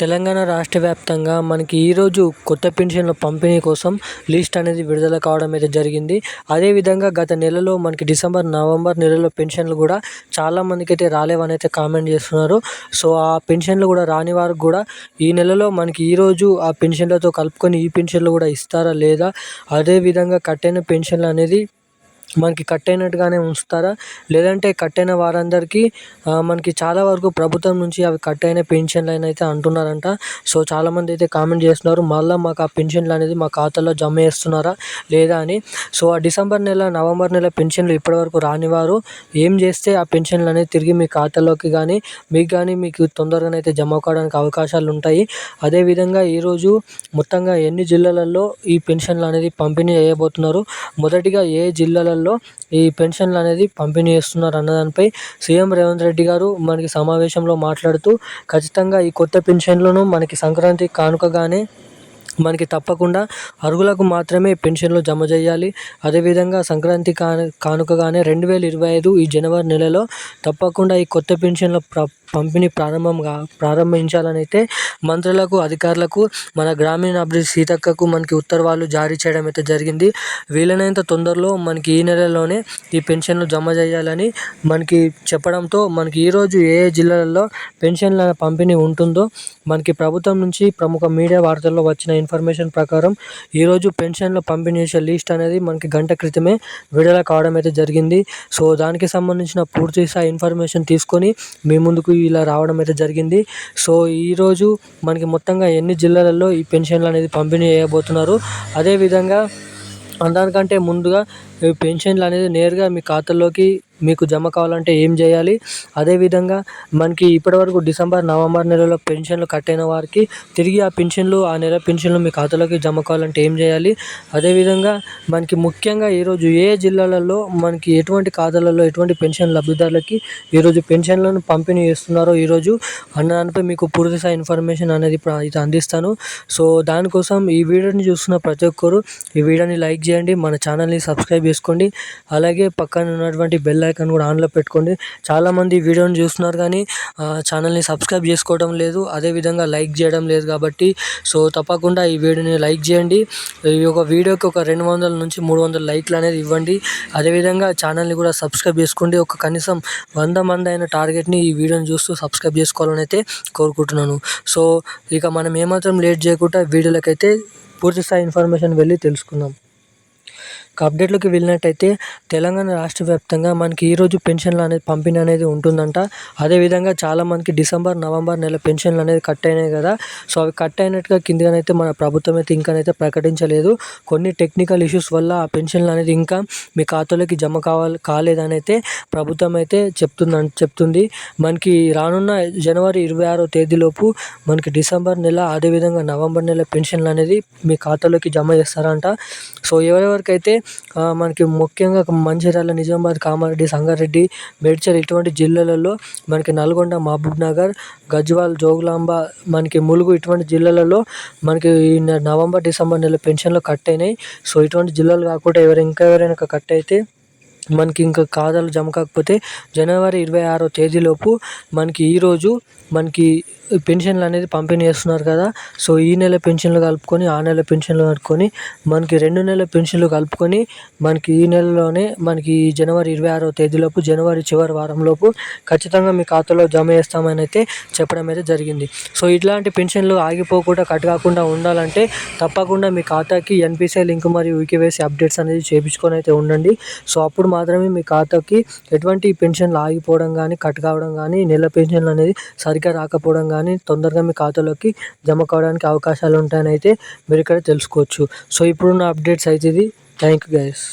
తెలంగాణ రాష్ట్ర వ్యాప్తంగా మనకి ఈరోజు కొత్త పెన్షన్ల పంపిణీ కోసం లిస్ట్ అనేది విడుదల కావడం అయితే జరిగింది. అదేవిధంగా గత నెలలో మనకి డిసెంబర్ నవంబర్ నెలలో పెన్షన్లు కూడా చాలామందికి అయితే రాలేవని అయితే కామెంట్ చేస్తున్నారు. సో ఆ పెన్షన్లు కూడా రాని వారికి కూడా ఈ నెలలో మనకి ఈరోజు ఆ పెన్షన్లతో కలుపుకొని ఈ పెన్షన్లు కూడా ఇస్తారా లేదా? అదేవిధంగా కట్టైన పెన్షన్లు అనేది మనకి కట్ అయినట్టుగానే ఉంచుతారా? లేదంటే కట్ అయిన వారందరికీ మనకి చాలా వరకు ప్రభుత్వం నుంచి అవి కట్ అయిన పెన్షన్లు అని అయితే అంటున్నారంట. సో చాలామంది అయితే కామెంట్ చేస్తున్నారు మళ్ళీ మాకు ఆ పెన్షన్లు అనేది మా ఖాతాలో జమ చేస్తున్నారా లేదా అని. సో ఆ డిసెంబర్ నెల నవంబర్ నెల పెన్షన్లు ఇప్పటివరకు రాని వారు ఏం చేస్తే ఆ పెన్షన్లు అనేది తిరిగి మీ ఖాతాలోకి కానీ మీకు కానీ మీకు తొందరగానైతే జమ కావడానికి అవకాశాలు ఉంటాయి. అదేవిధంగా ఈరోజు మొత్తంగా ఎన్ని జిల్లాలలో ఈ పెన్షన్లు అనేది పంపిణీ చేయబోతున్నారు? మొదటిగా ఏ జిల్లాలలో జిల్లాల్లో ఈ పెన్షన్లు అనేది పంపిణీ చేస్తున్నారు అన్న దానిపై సీఎం రేవంత్ రెడ్డి గారు మనకి సమావేశంలో మాట్లాడుతూ ఖచ్చితంగా ఈ కొత్త పెన్షన్లను మనకి సంక్రాంతి కానుకగానే మనకి తప్పకుండా అర్హులకు మాత్రమే పెన్షన్లు జమ చేయాలి. అదేవిధంగా సంక్రాంతి కాను కానుకగానే రెండు వేల ఇరవై ఐదు ఈ జనవరి నెలలో తప్పకుండా ఈ కొత్త పెన్షన్ల ప్ర పంపిణీ ప్రారంభంగా ప్రారంభించాలని అయితే మంత్రులకు అధికారులకు మన గ్రామీణాభివృద్ధి సీతక్కకు మనకి ఉత్తర్వులు జారీ చేయడం అయితే జరిగింది. వీలైనంత తొందరలో మనకి ఈ నెలలోనే ఈ పెన్షన్లు జమ చేయాలని మనకి చెప్పడంతో మనకి ఈరోజు ఏ ఏ జిల్లాలలో పెన్షన్ల పంపిణీ ఉంటుందో మనకి ప్రభుత్వం నుంచి ప్రముఖ మీడియా వార్తల్లో వచ్చిన ఇన్ఫర్మేషన్ ప్రకారం ఈరోజు పెన్షన్ల పంపిణీ చేసే లిస్ట్ అనేది మనకి గంట క్రితమే విడుదల కావడం అయితే జరిగింది. సో దానికి సంబంధించిన పూర్తి స్థాయి ఇన్ఫర్మేషన్ తీసుకొని మీ ముందుకు ఇలా రావడం అయితే జరిగింది. సో ఈరోజు మనకి మొత్తంగా ఎన్ని జిల్లాలలో ఈ పెన్షన్లు అనేది పంపిణీ చేయబోతున్నారు? అదేవిధంగా దానికంటే ముందుగా పెన్షన్లు అనేది నేరుగా మీ ఖాతాలోకి మీకు జమ కావాలంటే ఏం చేయాలి? అదేవిధంగా మనకి ఇప్పటివరకు డిసెంబర్ నవంబర్ నెలలో పెన్షన్లు కట్టైన వారికి తిరిగి ఆ పెన్షన్లు ఆ నెల పెన్షన్లు మీ ఖాతాలోకి జమ కావాలంటే ఏం చేయాలి? అదేవిధంగా మనకి ముఖ్యంగా ఈరోజు ఏ జిల్లాలలో మనకి ఎటువంటి ఖాతాలలో ఎటువంటి పెన్షన్ లబ్ధిదారులకి ఈరోజు పెన్షన్లను పంపిణీ చేస్తున్నారో ఈరోజు అన్న దానిపై మీకు పూర్తి స్థాయి ఇన్ఫర్మేషన్ అనేది ఇది అందిస్తాను. సో దానికోసం ఈ వీడియోని చూస్తున్న ప్రతి ఒక్కరు ఈ వీడియోని లైక్ చేయండి మన ఛానల్ని సబ్స్క్రైబ్ చేసుకోండి. అలాగే పక్కన ఉన్నటువంటి బెల్ ఐకాన్ కూడా ఆన్లో పెట్టుకోండి. చాలామంది వీడియోని చూస్తున్నారు కానీ ఛానల్ని సబ్స్క్రైబ్ చేసుకోవడం లేదు. అదేవిధంగా లైక్ చేయడం లేదు కాబట్టి సో తప్పకుండా ఈ వీడియోని లైక్ చేయండి. ఈ యొక్క వీడియోకి ఒక రెండు వందల నుంచి మూడు వందల లైక్లు అనేది ఇవ్వండి. అదేవిధంగా ఛానల్ని కూడా సబ్స్క్రైబ్ చేసుకోండి. ఒక కనీసం వంద మంది అయిన టార్గెట్ని ఈ వీడియోని చూస్తూ సబ్స్క్రైబ్ చేసుకోవాలని అయితే కోరుకుంటున్నాను. సో ఇక మనం ఏమాత్రం లేట్ చేయకుండా వీడియోలకైతే పూర్తి స్థాయి ఇన్ఫర్మేషన్ వెళ్ళి తెలుసుకుందాం. అప్డేట్లోకి వెళ్ళినట్టయితే తెలంగాణ రాష్ట్ర వ్యాప్తంగా మనకి ఈరోజు పెన్షన్లు అనేది పంపిణీ అనేది ఉంటుందంట. అదేవిధంగా చాలామందికి డిసెంబర్ నవంబర్ నెల పెన్షన్లు అనేది కట్ అయినాయి కదా. సో అవి కట్ అయినట్టుగా కిందనైతే మన ప్రభుత్వం అయితే ఇంకానైతే ప్రకటించలేదు. కొన్ని టెక్నికల్ ఇష్యూస్ వల్ల ఆ పెన్షన్లు అనేది ఇంకా మీ ఖాతాలోకి జమ కావాలి కాలేదని అయితే ప్రభుత్వం అయితే చెప్తుంది చెప్తుంది. మనకి రానున్న జనవరి ఇరవై ఆరో తేదీలోపు మనకి డిసెంబర్ నెల అదేవిధంగా నవంబర్ నెల పెన్షన్లు అనేది మీ ఖాతాలోకి జమ చేస్తారంట. సో ఎవరెవరికైతే మనకి ముఖ్యంగా మంచిర్యాల నిజామాబాద్ కామారెడ్డి సంగారెడ్డి మేడ్చల్ ఇటువంటి జిల్లాలలో మనకి నల్గొండ మహబూబ్ నగర్ గజ్వాల్ జోగులాంబ మనకి ములుగు ఇటువంటి జిల్లాలలో మనకి నవంబర్ డిసెంబర్ నెల పెన్షన్లు కట్ అయినాయి. సో ఇటువంటి జిల్లాలు కాకుండా ఎవరు ఇంకా ఎవరైనా కట్ అయితే మనకి ఇంకా ఖాతాలు జమ కాకపోతే జనవరి ఇరవై ఆరో తేదీలోపు మనకి ఈరోజు మనకి పెన్షన్లు అనేది పంపిణీ చేస్తున్నారు కదా. సో ఈ నెల పెన్షన్లు కలుపుకొని ఆ నెల పెన్షన్లు కలుపుకొని మనకి రెండు నెలల పెన్షన్లు కలుపుకొని మనకి ఈ నెలలోనే మనకి జనవరి ఇరవై ఆరో తేదీలోపు జనవరి చివరి వారంలోపు ఖచ్చితంగా మీ ఖాతాలో జమ చేస్తామని అయితే చెప్పడం అయితే జరిగింది. సో ఇట్లాంటి పెన్షన్లు ఆగిపోకుండా కట్ కాకుండా ఉండాలంటే తప్పకుండా మీ ఖాతాకి ఎన్పిసిఐ లింక్ మరియు యూకేవైసీ అప్డేట్స్ అనేది చేయించుకొని అయితే ఉండండి. సో అప్పుడు మాత్రమే మీ ఖాతాకి ఎటువంటి పెన్షన్లు ఆగిపోవడం కానీ కట్ కావడం కానీ నెల పెన్షన్లు అనేది సరిగ్గా రాకపోవడం కానీ తొందరగా మీ ఖాతాలోకి జమ కావడానికి అవకాశాలు ఉంటాయని అయితే మీరు ఇక్కడ తెలుసుకోవచ్చు. సో ఇప్పుడున్న అప్డేట్స్ అయితే ఇది. Thank you guys.